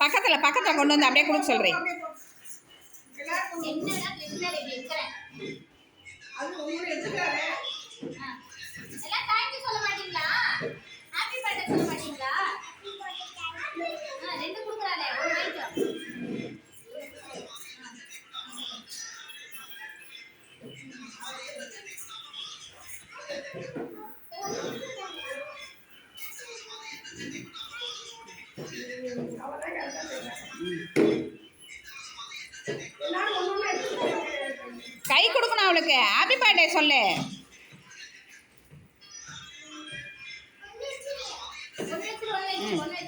பக்கத்தில் பக்கத்தில் கொண்டு வந்து அப்படியே கொடுக்க. எல்லாம் thank you கை கொடுக்கணும் அவளுக்கு. ஹாப்பி பர்த்டே சொல்லு. ஒண்ணு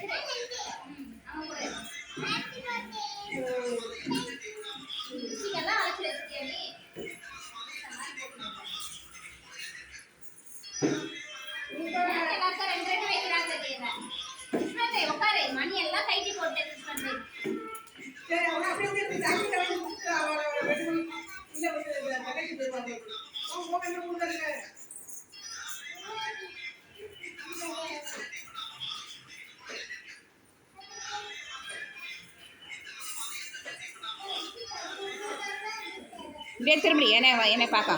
இப்படியே திரும்பி என்னை என்னை பார்க்க.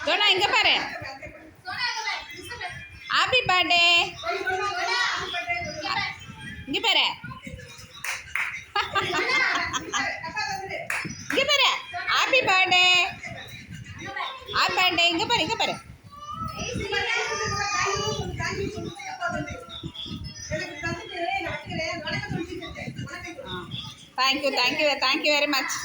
சோனா இங்கே பாரு. ஹாப்பி பர்த்டே பாரு. இங்கே பாரு. Happy birthday. ஹாப்பி பர்த்டே இங்கே பாரு இங்கே பாரு. Thank you thank you thank you very much